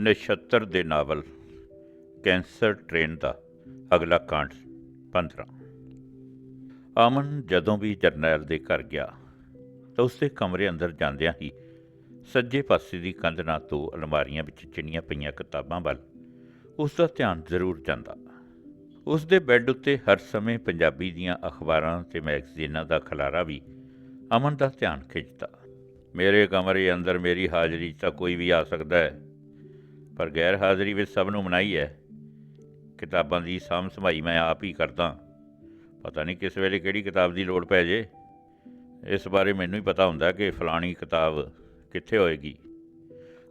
ਨਛੱਤਰ ਦੇ novel, cancer train ਦਾ ਅਗਲਾ ਕਾਂਡ 15 ਅਮਨ ਜਦੋਂ ਵੀ ਜਰਨੈਲ ਦੇ ਘਰ ਗਿਆ, ਤਾਂ ਉਸਦੇ ਕਮਰੇ ਅੰਦਰ ਜਾਂਦਿਆਂ ਹੀ ਸੱਜੇ ਪਾਸੇ ਦੀ ਕੰਧ ਨਾਲ ਦੋ ਅਲਮਾਰੀਆਂ ਵਿੱਚ ਚਿਣੀਆਂ ਪਈਆਂ ਕਿਤਾਬਾਂ ਵੱਲ ਉਸ ਦਾ ਧਿਆਨ ਜ਼ਰੂਰ ਜਾਂਦਾ। ਉਸ ਦੇ ਬੈੱਡ ਉੱਤੇ ਹਰ ਸਮੇਂ ਪੰਜਾਬੀ ਦੀਆਂ ਅਖਬਾਰਾਂ ਤੇ ਮੈਗਜ਼ੀਨਾਂ ਦਾ ਖਲਾਰਾ ਵੀ ਅਮਨ ਦਾ ਧਿਆਨ ਖਿੱਚਦਾ। ਮੇਰੇ ਕਮਰੇ ਅੰਦਰ ਮੇਰੀ ਹਾਜ਼ਰੀ ਤਾਂ ਕੋਈ ਵੀ ਆ ਸਕਦਾ ਹੈ। ਪਰ ਗੈਰ ਹਾਜ਼ਰੀ ਵਿੱਚ ਸਭ ਨੂੰ ਮਨਾਈ ਹੈ। ਕਿਤਾਬਾਂ ਦੀ ਸਾਂਭ ਸੰਭਾਈ ਮੈਂ ਆਪ ਹੀ ਕਰਦਾ ਪਤਾ ਨਹੀਂ ਕਿਸ ਵੇਲੇ ਕਿਹੜੀ ਕਿਤਾਬ ਦੀ ਲੋੜ ਪੈ ਜੇ। ਇਸ ਬਾਰੇ ਮੈਨੂੰ ਹੀ ਪਤਾ ਹੁੰਦਾ ਕਿ ਫਲਾਣੀ ਕਿਤਾਬ ਕਿੱਥੇ ਹੋਏਗੀ।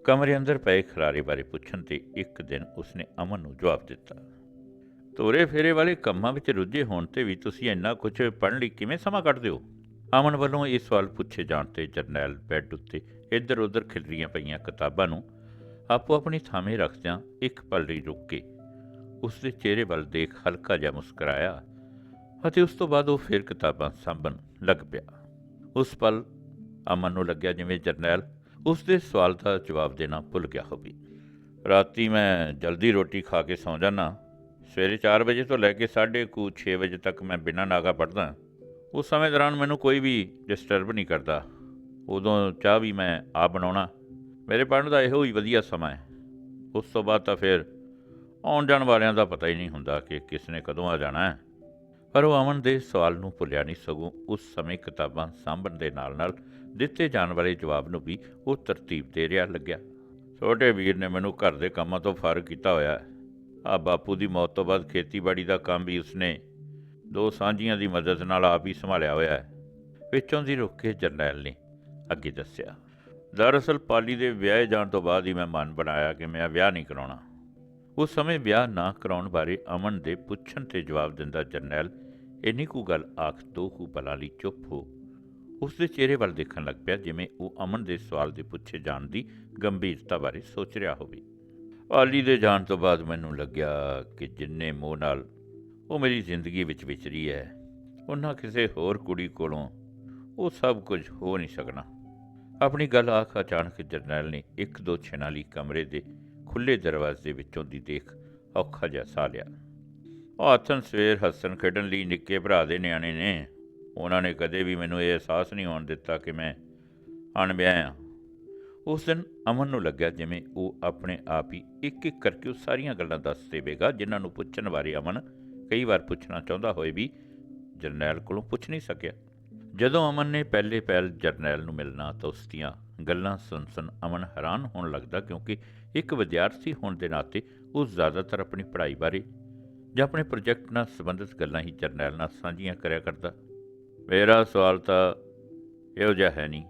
ਕਮਰੇ ਅੰਦਰ ਪਏ ਖਰਾਰੇ ਬਾਰੇ ਪੁੱਛਣ ਤੇ ਇੱਕ ਦਿਨ ਉਸਨੇ ਅਮਨ ਨੂੰ ਜਵਾਬ ਦਿੱਤਾ, ਤੋਰੇ ਫੇਰੇ ਵਾਲੇ ਕੰਮਾਂ ਵਿੱਚ ਰੁੱਝੇ ਹੋਣ ਤੇ ਵੀ ਤੁਸੀਂ ਇੰਨਾ ਕੁਝ ਪੜ੍ਹਨ ਲਈ ਕਿਵੇਂ ਸਮਾਂ ਕੱਢਦੇ ਹੋ? ਅਮਨ ਵੱਲੋਂ ਇਹ ਸਵਾਲ ਪੁੱਛੇ ਜਾਣ ਤੇ ਜਰਨੈਲ ਬੈੱਡ ਉੱਤੇ ਇੱਧਰ ਉੱਧਰ ਖਿਲਰੀਆਂ ਪਈਆਂ ਕਿਤਾਬਾਂ ਨੂੰ ਆਪੋ ਆਪਣੀ ਥਾਵੇਂ ਰੱਖਦਿਆਂ ਇੱਕ ਪਲ ਲਈ ਰੁਕ ਕੇ ਉਸ ਦੇ ਚਿਹਰੇ ਵੱਲ ਦੇਖ ਹਲਕਾ ਜਿਹਾ ਮੁਸਕਰਾਇਆ ਅਤੇ ਉਸ ਤੋਂ ਬਾਅਦ ਉਹ ਫਿਰ ਕਿਤਾਬਾਂ ਸਾਂਭਣ ਲੱਗ ਪਿਆ। ਉਸ ਪਲ ਅਮਨ ਨੂੰ ਲੱਗਿਆ ਜਿਵੇਂ ਜਰਨੈਲ। ਉਸ ਦੇ ਸਵਾਲ ਦਾ ਜਵਾਬ ਦੇਣਾ ਭੁੱਲ ਗਿਆ ਹੋਵੇ। ਰਾਤੀ ਮੈਂ ਜਲਦੀ ਰੋਟੀ ਖਾ ਕੇ ਸੌਂ ਜਾਣਾ ਸਵੇਰੇ 4 ਵਜੇ ਤੋਂ ਲੈ ਕੇ 6:30 ਵਜੇ ਤੱਕ ਮੈਂ ਬਿਨਾਂ ਨਾਗਾ ਪੜਦਾ ਉਸ ਸਮੇਂ ਦੌਰਾਨ ਮੈਨੂੰ ਕੋਈ ਵੀ ਡਿਸਟਰਬ ਨਹੀਂ ਕਰਦਾ। ਉਦੋਂ ਚਾਹ ਵੀ ਮੈਂ ਆਪ ਬਣਾਉਣਾ ਮੇਰੇ ਪੜ੍ਹਨ ਦਾ ਇਹੋ ਹੀ ਵਧੀਆ ਸਮਾਂ ਹੈ। ਉਸ ਤੋਂ ਬਾਅਦ ਤਾਂ ਫਿਰ ਆਉਣ ਜਾਣ ਵਾਲਿਆਂ ਦਾ ਪਤਾ ਹੀ ਨਹੀਂ ਹੁੰਦਾ ਕਿ ਕਿਸ ਨੇ ਕਦੋਂ ਆ ਜਾਣਾ ਹੈ। ਪਰ ਉਹ ਅਮਨ ਦੇ ਸਵਾਲ ਨੂੰ ਭੁੱਲਿਆ ਨਹੀਂ ਸਗੋਂ ਉਸ ਸਮੇਂ ਕਿਤਾਬਾਂ ਸਾਂਭਣ ਦੇ ਨਾਲ ਨਾਲ ਦਿੱਤੇ ਜਾਣ ਵਾਲੇ ਜਵਾਬ ਨੂੰ ਵੀ ਉਹ ਤਰਤੀਬ ਦੇ ਰਿਹਾ ਲੱਗਿਆ। ਛੋਟੇ ਵੀਰ ਨੇ ਮੈਨੂੰ ਘਰ ਦੇ ਕੰਮਾਂ ਤੋਂ ਫਾਰਗ ਕੀਤਾ ਹੋਇਆ ਹੈ। ਆ ਬਾਪੂ ਦੀ ਮੌਤ ਤੋਂ ਬਾਅਦ ਖੇਤੀਬਾੜੀ ਦਾ ਕੰਮ ਵੀ ਉਸਨੇ ਦੋ ਸਾਂਝੀਆਂ ਦੀ ਮਦਦ ਨਾਲ ਆਪ ਹੀ ਸੰਭਾਲਿਆ ਹੋਇਆ ਹੈ। ਵਿੱਚੋਂ ਦੀ ਰੁੱਕ ਕੇ ਜਰਨੈਲ ਨੇ ਅੱਗੇ ਦੱਸਿਆ। ਦਰਅਸਲ ਪਾਲੀ ਦੇ ਵਿਆਹ ਜਾਣ ਤੋਂ ਬਾਅਦ ਹੀ ਮੈਂ ਮਨ ਬਣਾਇਆ ਕਿ ਮੈਂ ਵਿਆਹ ਨਹੀਂ ਕਰਾਉਣਾ। ਉਸ ਸਮੇਂ ਵਿਆਹ ਨਾ ਕਰਾਉਣ ਬਾਰੇ ਅਮਨ ਦੇ ਪੁੱਛਣ ਤੇ ਜਵਾਬ ਦਿੰਦਾ ਜਰਨੈਲ, ਇੰਨੀ ਕੁ ਗੱਲ ਆਖ ਦੋ ਕੁ ਪਲਾਂ ਲਈ ਚੁੱਪ ਹੋ। ਉਸ ਦੇ ਚਿਹਰੇ ਵੱਲ ਦੇਖਣ ਲੱਗ ਪਿਆ ਜਿਵੇਂ ਉਹ ਅਮਨ ਦੇ ਸਵਾਲ ਦੇ ਪੁੱਛੇ ਜਾਣ ਦੀ ਗੰਭੀਰਤਾ ਬਾਰੇ ਸੋਚ ਰਿਹਾ ਹੋਵੇ। ਪਾਲੀ ਦੇ ਜਾਣ ਤੋਂ ਬਾਅਦ ਮੈਨੂੰ ਲੱਗਿਆ ਕਿ ਜਿੰਨੇ ਮੋਹ ਨਾਲ ਉਹ ਮੇਰੀ ਜ਼ਿੰਦਗੀ ਵਿੱਚ ਵਿਚਰੀ ਹੈ, ਉਹਨਾਂ ਕਿਸੇ ਹੋਰ ਕੁੜੀ ਕੋਲੋਂ ਉਹ ਸਭ ਕੁਝ ਹੋ ਨਹੀਂ ਸਕਣਾ। ਆਪਣੀ ਗੱਲ ਆਖ ਅਚਾਨਕ ਜਰਨੈਲ ਨੇ ਇੱਕ ਦੋ ਛਿਨਾਂ ਲਈ ਕਮਰੇ ਦੇ ਖੁੱਲੇ ਦਰਵਾਜ਼ੇ ਵਿੱਚੋਂ ਦੀ ਦੇਖ ਔਖਾ ਜਿਹਾ ਸਾਹ ਲਿਆ। ਉਹ ਹੱਥਨ ਸਵੇਰ ਹੱਸਣ ਖੇਡਣ ਲਈ ਨਿੱਕੇ ਭਰਾ ਦੇ ਨਿਆਣੇ ਨੇ। ਉਹਨਾਂ ਨੇ ਕਦੇ ਵੀ ਮੈਨੂੰ ਇਹ ਅਹਿਸਾਸ ਨਹੀਂ ਹੋਣ ਦਿੱਤਾ ਕਿ ਮੈਂ ਅਣਵਿਆਹ ਹਾਂ। ਉਸ ਦਿਨ ਅਮਨ ਨੂੰ ਲੱਗਿਆ ਜਿਵੇਂ ਉਹ ਆਪਣੇ ਆਪ ਹੀ ਇੱਕ ਇੱਕ ਕਰਕੇ ਉਹ ਸਾਰੀਆਂ ਗੱਲਾਂ ਦੱਸ ਦੇਵੇਗਾ, ਜਿਨ੍ਹਾਂ ਨੂੰ ਪੁੱਛਣ ਬਾਰੇ ਅਮਨ ਕਈ ਵਾਰ ਪੁੱਛਣਾ ਚਾਹੁੰਦਾ ਹੋਏ ਵੀ ਜਰਨੈਲ ਕੋਲੋਂ ਪੁੱਛ ਨਹੀਂ ਸਕਿਆ। ਜਦੋਂ ਅਮਨ ਨੇ ਪਹਿਲੇ ਪਹਿਲ ਜਰਨੈਲ ਨੂੰ ਮਿਲਣਾ ਤਾਂ ਉਸ ਦੀਆਂ ਗੱਲਾਂ ਸੁਣ ਸੁਣ ਅਮਨ ਹੈਰਾਨ ਹੋਣ ਲੱਗਦਾ ਕਿਉਂਕਿ ਇੱਕ ਵਿਦਿਆਰਥੀ ਹੋਣ ਦੇ ਨਾਤੇ ਉਹ ਜ਼ਿਆਦਾਤਰ ਆਪਣੀ ਪੜ੍ਹਾਈ ਬਾਰੇ ਜਾਂ ਆਪਣੇ ਪ੍ਰੋਜੈਕਟ ਨਾਲ ਸੰਬੰਧਿਤ ਗੱਲਾਂ ਹੀ ਜਰਨੈਲ ਨਾਲ ਸਾਂਝੀਆਂ ਕਰਿਆ ਕਰਦਾ। ਮੇਰਾ ਸਵਾਲ ਤਾਂ ਇਹੋ ਜਿਹਾ ਹੈ ਨਹੀਂ।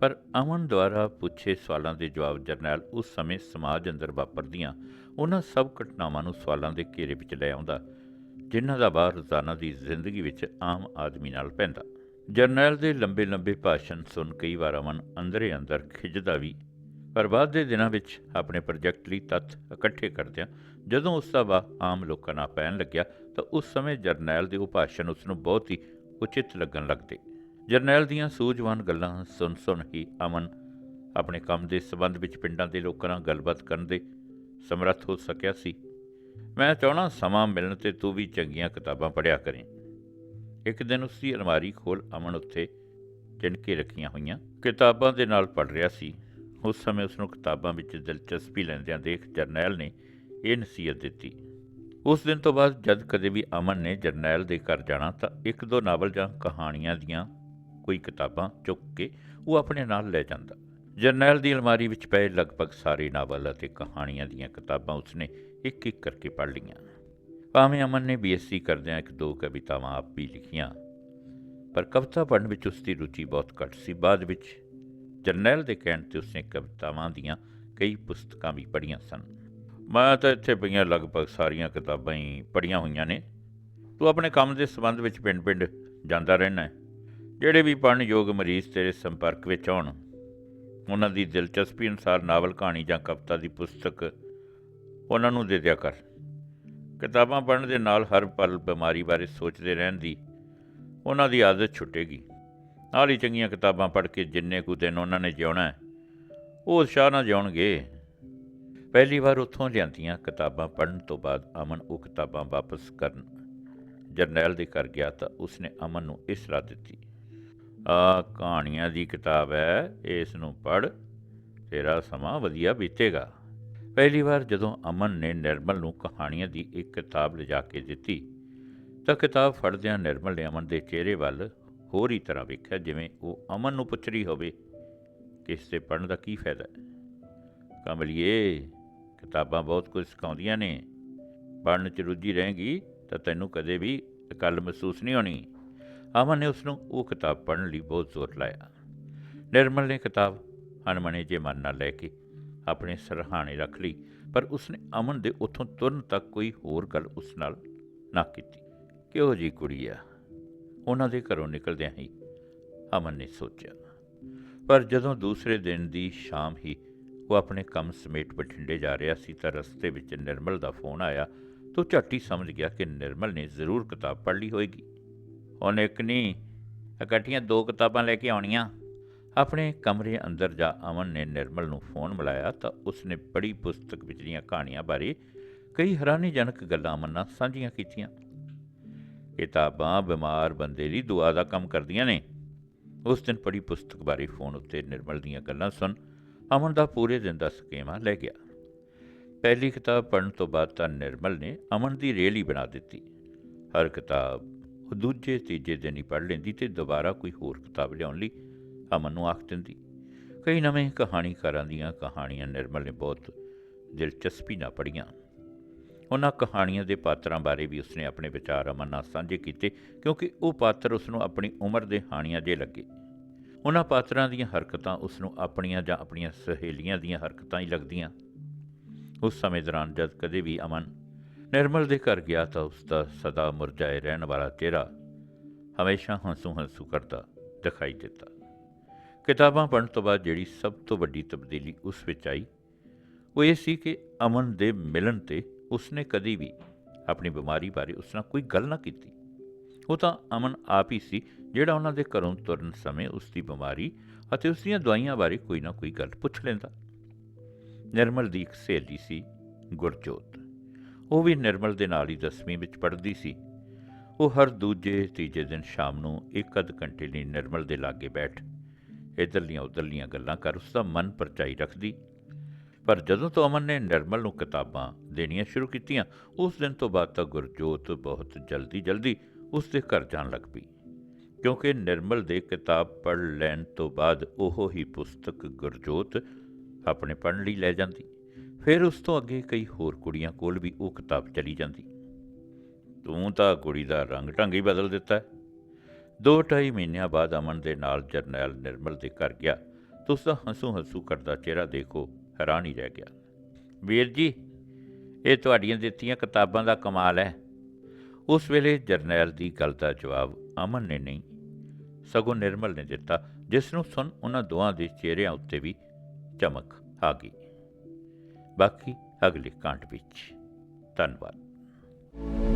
ਪਰ ਅਮਨ ਦੁਆਰਾ ਪੁੱਛੇ ਸਵਾਲਾਂ ਦੇ ਜਵਾਬ ਜਰਨੈਲ ਉਸ ਸਮੇਂ ਸਮਾਜ ਅੰਦਰ ਵਾਪਰਦੀਆਂ ਉਹਨਾਂ ਸਭ ਘਟਨਾਵਾਂ ਨੂੰ ਸਵਾਲਾਂ ਦੇ ਘੇਰੇ ਵਿੱਚ ਲੈ ਆਉਂਦਾ, ਜਿਨ੍ਹਾਂ ਦਾ ਬਾਹਰ ਰੋਜ਼ਾਨਾ ਦੀ ਜ਼ਿੰਦਗੀ ਵਿੱਚ ਆਮ ਆਦਮੀ ਨਾਲ ਪੈਂਦਾ। ਜਰਨੈਲ ਦੇ ਲੰਬੇ ਲੰਬੇ ਭਾਸ਼ਣ ਸੁਣ ਕਈ ਵਾਰ ਅਮਨ ਅੰਦਰੇ ਅੰਦਰ ਖਿੱਚਦਾ ਵੀ, ਪਰ ਬਾਅਦ ਦੇ ਦਿਨਾਂ ਵਿੱਚ ਆਪਣੇ ਪ੍ਰੋਜੈਕਟ ਲਈ ਤੱਥ ਇਕੱਠੇ ਕਰਦਿਆਂ ਜਦੋਂ ਉਸ ਦਾ ਵਾ ਆਮ ਲੋਕਾਂ ਨਾਲ ਪੈਣ ਲੱਗਿਆ ਤਾਂ ਉਸ ਸਮੇਂ ਜਰਨੈਲ ਦੇ ਉਹ ਭਾਸ਼ਣ ਉਸ ਨੂੰ ਬਹੁਤ ਹੀ ਉਚਿਤ ਲੱਗਣ ਲੱਗਦੇ। ਜਰਨੈਲ ਦੀਆਂ ਸੂਝਵਾਨ ਗੱਲਾਂ ਸੁਣ ਸੁਣ ਹੀ ਅਮਨ ਆਪਣੇ ਕੰਮ ਦੇ ਸਬੰਧ ਵਿੱਚ ਪਿੰਡਾਂ ਦੇ ਲੋਕਾਂ ਨਾਲ ਗੱਲਬਾਤ ਕਰਨ ਦੇ ਸਮਰੱਥ ਹੋ ਸਕਿਆ ਸੀ। ਮੈਂ ਚਾਹਣਾ ਸਮਾਂ ਮਿਲਣ ਤੇ ਤੂੰ ਵੀ ਚੰਗੀਆਂ ਕਿਤਾਬਾਂ ਪੜ੍ਹਿਆ ਕਰੇ। ਇੱਕ ਦਿਨ ਉਸ ਦੀ ਅਲਮਾਰੀ ਖੋਲ ਅਮਨ ਉੱਥੇ ਚਿਣਕੇ ਰੱਖੀਆਂ ਹੋਈਆਂ। ਕਿਤਾਬਾਂ ਦੇ ਨਾਲ ਪੜ੍ਹ ਰਿਹਾ ਸੀ। ਉਸ ਸਮੇਂ ਉਸ ਨੂੰ ਕਿਤਾਬਾਂ ਵਿੱਚ ਦਿਲਚਸਪੀ ਲੈਂਦਿਆਂ ਦੇਖ ਜਰਨੈਲ ਨੇ ਇਹ ਨਸੀਹਤ ਦਿੱਤੀ। ਉਸ ਦਿਨ ਤੋਂ ਬਾਅਦ ਜਦ ਕਦੇ ਵੀ ਅਮਨ ਨੇ ਜਰਨੈਲ ਦੇ ਘਰ ਜਾਣਾ ਤਾਂ ਇੱਕ ਦੋ ਨਾਵਲ ਜਾਂ ਕਹਾਣੀਆਂ ਦੀਆਂ ਕੋਈ ਕਿਤਾਬਾਂ ਚੁੱਕ ਕੇ ਉਹ ਆਪਣੇ ਨਾਲ ਲੈ ਜਾਂਦਾ। ਜਰਨੈਲ ਦੀ ਅਲਮਾਰੀ ਵਿੱਚ ਪਏ ਲਗਭਗ ਸਾਰੇ ਨਾਵਲ ਅਤੇ ਕਹਾਣੀਆਂ ਦੀਆਂ ਕਿਤਾਬਾਂ ਉਸਨੇ ਇੱਕ ਇੱਕ ਕਰਕੇ ਪੜ੍ਹ ਲਈਆਂ। ਭਾਵੇਂ ਅਮਨ ਨੇ ਬੀਐਸਸੀ ਕਰਦਿਆਂ ਇੱਕ ਦੋ ਕਵਿਤਾਵਾਂ ਆਪ ਵੀ ਲਿਖੀਆਂ, ਪਰ ਕਵਿਤਾ ਪੜ੍ਹਨ ਵਿੱਚ ਉਸ ਦੀ ਰੁਚੀ ਬਹੁਤ ਘੱਟ ਸੀ। ਬਾਅਦ ਵਿੱਚ ਜਰਨੈਲ ਦੇ ਕਹਿਣ ਤੇ ਉਸਨੇ ਕਵਿਤਾਵਾਂ ਦੀਆਂ ਕਈ ਪੁਸਤਕਾਂ ਵੀ ਪੜ੍ਹੀਆਂ ਸਨ। ਮੈਂ ਤਾਂ ਇੱਥੇ ਪਈਆਂ ਲਗਭਗ ਸਾਰੀਆਂ ਕਿਤਾਬਾਂ ਹੀ ਪੜ੍ਹੀਆਂ ਹੋਈਆਂ ਨੇ। ਤੂੰ ਆਪਣੇ ਕੰਮ ਦੇ ਸੰਬੰਧ ਵਿੱਚ ਪਿੰਡ-ਪਿੰਡ ਜਾਂਦਾ ਰਹਿਣਾ ਜਿਹੜੇ ਵੀ ਪੜ੍ਹਨ ਯੋਗ ਮਰੀਜ਼ ਤੇਰੇ ਸੰਪਰਕ ਵਿੱਚ ਆਉਣ, ਉਹਨਾਂ ਦੀ ਦਿਲਚਸਪੀ ਅਨੁਸਾਰ ਨਾਵਲ ਕਹਾਣੀ ਜਾਂ ਕਵਿਤਾ ਦੀ ਪੁਸਤਕ ਉਹਨਾਂ ਨੂੰ ਦੇ ਦਿਆ ਕਰ। ਕਿਤਾਬਾਂ ਪੜ੍ਹਨ ਦੇ ਨਾਲ ਹਰ ਪਲ ਬਿਮਾਰੀ ਬਾਰੇ ਸੋਚਦੇ ਰਹਿਣ ਦੀ ਉਹਨਾਂ ਦੀ ਆਦਤ ਛੁੱਟੇਗੀ। ਨਾਲ ਹੀ ਚੰਗੀਆਂ ਕਿਤਾਬਾਂ ਪੜ੍ਹ ਕੇ ਜਿੰਨੇ ਕੁ ਦਿਨ ਉਹਨਾਂ ਨੇ ਜਿਉਣਾ ਹੈ, ਉਹ ਉਤਸ਼ਾਹ ਨਾਲ ਜਿਉਣਗੇ। ਪਹਿਲੀ ਵਾਰ ਉੱਥੋਂ ਲਿਆਂਦੀਆਂ ਕਿਤਾਬਾਂ ਪੜ੍ਹਨ ਤੋਂ ਬਾਅਦ ਅਮਨ ਉਹ ਕਿਤਾਬਾਂ ਵਾਪਸ ਕਰਨ ਜਰਨੈਲ ਦੇ ਘਰ ਗਿਆ ਤਾਂ ਉਸਨੇ ਅਮਨ ਨੂੰ ਇਸ ਰਾਹ ਦਿੱਤੀ ਆ ਕਹਾਣੀਆਂ ਦੀ ਕਿਤਾਬ ਹੈ, ਇਸ ਨੂੰ ਪੜ੍ਹ, ਤੇਰਾ ਸਮਾਂ ਵਧੀਆ ਬੀਤੇਗਾ। ਪਹਿਲੀ ਵਾਰ ਜਦੋਂ ਅਮਨ ਨੇ ਨਿਰਮਲ ਨੂੰ ਕਹਾਣੀਆਂ ਦੀ ਇੱਕ ਕਿਤਾਬ ਲਿਜਾ ਕੇ ਦਿੱਤੀ, ਤਾਂ ਕਿਤਾਬ ਫੜਦਿਆਂ ਨਿਰਮਲ ਨੇ ਅਮਨ ਦੇ ਚਿਹਰੇ ਵੱਲ ਹੋਰ ਹੀ ਤਰ੍ਹਾਂ ਵੇਖਿਆ, ਜਿਵੇਂ ਉਹ ਅਮਨ ਨੂੰ ਪੁੱਛ ਰਹੀ ਹੋਵੇ ਕਿ ਇਸ ਤੇ ਪੜ੍ਹਨ ਦਾ ਕੀ ਫਾਇਦਾ ਹੈ? ਕਮਲੀਏ ਕਿਤਾਬਾਂ ਬਹੁਤ ਕੁਝ ਸਿਖਾਉਂਦੀਆਂ ਨੇ। ਪੜ੍ਹਨ ਚ ਰੁੱਝੀ ਰਹੇਗੀ, ਤਾਂ ਤੈਨੂੰ ਕਦੇ ਵੀ ਇਕੱਲ ਮਹਿਸੂਸ ਨਹੀਂ ਹੋਣੀ। ਅਮਨ ਨੇ ਉਸ ਨੂੰ ਉਹ ਕਿਤਾਬ ਪੜ੍ਹਨ ਲਈ ਬਹੁਤ ਜ਼ੋਰ ਲਾਇਆ। ਨਿਰਮਲ ਨੇ ਕਿਤਾਬ ਅਣਮਣੇ ਜੇ ਮਨ ਨਾਲ ਲੈ ਕੇ ਆਪਣੇ ਸਰਹਾਣੇ ਰੱਖ ਲਈ, ਪਰ ਉਸਨੇ ਅਮਨ ਦੇ ਉੱਥੋਂ ਤੁਰਨ ਤੱਕ ਕੋਈ ਹੋਰ ਗੱਲ ਉਸ ਨਾਲ ਨਾ ਕੀਤੀ। ਕਿਹੋ ਜੀ ਕੁੜੀ ਆ? ਉਹਨਾਂ ਦੇ ਘਰੋਂ ਨਿਕਲਦਿਆਂ ਹੀ ਅਮਨ ਨੇ ਸੋਚਿਆ। ਪਰ ਜਦੋਂ ਦੂਸਰੇ ਦਿਨ ਦੀ ਸ਼ਾਮ ਹੀ ਉਹ ਆਪਣੇ ਕੰਮ ਸਮੇਤ ਬਠਿੰਡੇ ਜਾ ਰਿਹਾ ਸੀ ਤਾਂ ਰਸਤੇ ਵਿੱਚ ਨਿਰਮਲ ਦਾ ਫੋਨ ਆਇਆ ਤੋ ਝੱਟੀ ਸਮਝ ਗਿਆ ਕਿ ਨਿਰਮਲ ਨੇ ਜ਼ਰੂਰ ਕਿਤਾਬ ਪੜ੍ਹ ਲਈ ਹੋਏਗੀ। ਉਹਨੇ ਇੱਕ ਨਹੀਂ ਇਕੱਠੀਆਂ ਦੋ ਕਿਤਾਬਾਂ ਲੈ ਕੇ ਆਉਣੀਆਂ। ਆਪਣੇ ਕਮਰੇ ਅੰਦਰ ਜਾ ਅਮਨ ਨੇ ਨਿਰਮਲ ਨੂੰ ਫੋਨ ਮਿਲਾਇਆ ਤਾਂ ਉਸਨੇ ਪੜ੍ਹੀ ਪੁਸਤਕ ਵਿਚਲੀਆਂ ਕਹਾਣੀਆਂ ਬਾਰੇ ਕਈ ਹੈਰਾਨੀਜਨਕ ਗੱਲਾਂ ਅਮਨ ਨਾਲ ਸਾਂਝੀਆਂ ਕੀਤੀਆਂ। ਕਿਤਾਬਾਂ ਬਿਮਾਰ ਬੰਦੇ ਲਈ ਦੁਆ ਦਾ ਕੰਮ ਕਰਦੀਆਂ ਨੇ। ਉਸ ਦਿਨ ਪੜ੍ਹੀ ਪੁਸਤਕ ਬਾਰੇ ਫੋਨ ਉੱਤੇ ਨਿਰਮਲ ਦੀਆਂ ਗੱਲਾਂ ਸੁਣ ਅਮਨ ਦਾ ਪੂਰੇ ਦਿਨ ਦਾ ਸਕੇਮਾ ਲੈ ਗਿਆ। ਪਹਿਲੀ ਕਿਤਾਬ ਪੜ੍ਹਨ ਤੋਂ ਬਾਅਦ ਤਾਂ ਨਿਰਮਲ ਨੇ ਅਮਨ ਦੀ ਰੇਲੀ ਬਣਾ ਦਿੱਤੀ। ਹਰ ਕਿਤਾਬ ਉਹ ਦੂਜੇ ਤੀਜੇ ਦਿਨ ਹੀ ਪੜ੍ਹ ਲੈਂਦੀ ਤੇ ਦੁਬਾਰਾ ਕੋਈ ਹੋਰ ਕਿਤਾਬ ਲਿਆਉਣ ਲਈ ਅਮਨ ਨੂੰ ਆਖ ਦਿੰਦੀ। ਕਈ ਨਵੇਂ ਕਹਾਣੀਕਾਰਾਂ ਦੀਆਂ ਕਹਾਣੀਆਂ ਨਿਰਮਲ ਨੇ ਬਹੁਤ ਦਿਲਚਸਪੀ ਨਾਲ ਪੜ੍ਹੀਆਂ। ਉਹਨਾਂ ਕਹਾਣੀਆਂ ਦੇ ਪਾਤਰਾਂ ਬਾਰੇ ਵੀ ਉਸਨੇ ਆਪਣੇ ਵਿਚਾਰ ਅਮਨ ਨਾਲ ਸਾਂਝੇ ਕੀਤੇ, ਕਿਉਂਕਿ ਉਹ ਪਾਤਰ ਉਸ ਨੂੰ ਆਪਣੀ ਉਮਰ ਦੇ ਹਾਣੀਆਂ ਜੇ ਲੱਗੇ। ਉਹਨਾਂ ਪਾਤਰਾਂ ਦੀਆਂ ਹਰਕਤਾਂ ਉਸ ਨੂੰ ਆਪਣੀਆਂ ਜਾਂ ਆਪਣੀਆਂ ਸਹੇਲੀਆਂ ਦੀਆਂ ਹਰਕਤਾਂ ਹੀ ਲੱਗਦੀਆਂ। ਉਸ ਸਮੇਂ ਦੌਰਾਨ ਜਦ ਕਦੇ ਵੀ ਅਮਨ ਨਿਰਮਲ ਦੇ ਘਰ ਗਿਆ ਤਾਂ ਉਸ ਦਾ ਸਦਾ ਮੁਰਝਾਏ ਰਹਿਣ ਵਾਲਾ ਚਿਹਰਾ ਹਮੇਸ਼ਾ ਹੰਸੂ ਹੰਸੂ ਕਰਦਾ ਦਿਖਾਈ ਦਿੱਤਾ। ਕਿਤਾਬਾਂ ਪੜ੍ਹਨ ਤੋਂ ਬਾਅਦ ਜਿਹੜੀ ਸਭ ਤੋਂ ਵੱਡੀ ਤਬਦੀਲੀ ਉਸ ਵਿੱਚ ਆਈ, ਉਹ ਇਹ ਸੀ ਕਿ ਅਮਨ ਦੇ ਮਿਲਣ ਤੇ ਉਸਨੇ ਕਦੀ ਵੀ ਆਪਣੀ ਬਿਮਾਰੀ ਬਾਰੇ ਉਸ ਨਾਲ ਕੋਈ ਗੱਲ ਨਾ ਕੀਤੀ। ਉਹ ਤਾਂ ਅਮਨ ਆਪ ਹੀ ਸੀ ਜਿਹੜਾ ਉਹਨਾਂ ਦੇ ਘਰੋਂ ਤੁਰਨ ਸਮੇਂ ਉਸ ਦੀ ਬਿਮਾਰੀ ਅਤੇ ਉਸ ਦੀਆਂ ਦਵਾਈਆਂ ਬਾਰੇ ਕੋਈ ਨਾ ਕੋਈ ਗੱਲ ਪੁੱਛ ਲੈਂਦਾ। ਨਿਰਮਲ ਦੀ ਇੱਕ ਸਹੇਲੀ ਸੀ ਗੁਰਜੋਤ। ਉਹ ਵੀ ਨਿਰਮਲ ਦੇ ਨਾਲ ਹੀ 10ਵੀਂ ਵਿੱਚ ਪੜ੍ਹਦੀ ਸੀ। ਉਹ ਹਰ ਦੂਜੇ ਤੀਜੇ ਦਿਨ ਸ਼ਾਮ ਨੂੰ ਇੱਕ ਅੱਧ ਘੰਟੇ ਲਈ ਨਿਰਮਲ ਦੇ ਲਾਗੇ ਬੈਠ ਇੱਧਰਲੀਆਂ ਉੱਧਰਲੀਆਂ ਗੱਲਾਂ ਕਰ ਉਸ ਦਾ ਮਨ ਪਰਚਾਈ ਰੱਖਦੀ। ਪਰ ਜਦੋਂ ਤੋਂ ਅਮਨ ਨੇ ਨਿਰਮਲ ਨੂੰ ਕਿਤਾਬਾਂ ਦੇਣੀਆਂ ਸ਼ੁਰੂ ਕੀਤੀਆਂ, ਉਸ ਦਿਨ ਤੋਂ ਬਾਅਦ ਤਾਂ ਗੁਰਜੋਤ ਬਹੁਤ ਜਲਦੀ ਜਲਦੀ ਉਸ ਦੇ ਘਰ ਜਾਣ ਲੱਗ ਪਈ। ਕਿਉਂਕਿ ਨਿਰਮਲ ਦੇ ਕਿਤਾਬ ਪੜ੍ਹ ਲੈਣ ਤੋਂ ਬਾਅਦ ਉਹ ਹੀ ਪੁਸਤਕ ਗੁਰਜੋਤ ਆਪਣੇ ਪੜ੍ਹਨ ਲਈ ਲੈ ਜਾਂਦੀ। ਫਿਰ ਉਸ ਤੋਂ ਅੱਗੇ ਕਈ ਹੋਰ ਕੁੜੀਆਂ ਕੋਲ ਵੀ ਉਹ ਕਿਤਾਬ ਚਲੀ ਜਾਂਦੀ। ਤੂੰ ਤਾਂ ਕੁੜੀ ਦਾ ਰੰਗ ਢੰਗ ਹੀ ਬਦਲ ਦਿੱਤਾ ਦੋ ਢਾਈ ਮਹੀਨਿਆਂ ਬਾਅਦ ਅਮਨ ਦੇ ਨਾਲ ਜਰਨੈਲ ਨਿਰਮਲ ਦੇ ਘਰ ਗਿਆ। ਤਾਂ ਉਸ ਦਾ ਹੰਸੂ ਹੰਸੂ ਕਰਦਾ ਚਿਹਰਾ ਦੇਖੋ, ਹੈਰਾਨ ਹੀ ਰਹਿ ਗਿਆ। ਵੀਰ ਜੀ, ਇਹ ਤੁਹਾਡੀਆਂ ਦਿੱਤੀਆਂ ਕਿਤਾਬਾਂ ਦਾ ਕਮਾਲ ਹੈ। ਉਸ ਵੇਲੇ ਜਰਨੈਲ ਦੀ ਗੱਲ ਦਾ ਜਵਾਬ ਅਮਨ ਨੇ ਨਹੀਂ, ਸਗੋਂ ਨਿਰਮਲ ਨੇ ਦਿੱਤਾ, ਜਿਸ ਨੂੰ ਸੁਣ ਉਹਨਾਂ ਦੋਹਾਂ ਦੇ ਚਿਹਰਿਆਂ ਉੱਤੇ ਵੀ ਚਮਕ ਆ ਗਈ। ਬਾਕੀ ਅਗਲੇ ਕਾਂਟ ਵਿੱਚ। ਧੰਨਵਾਦ।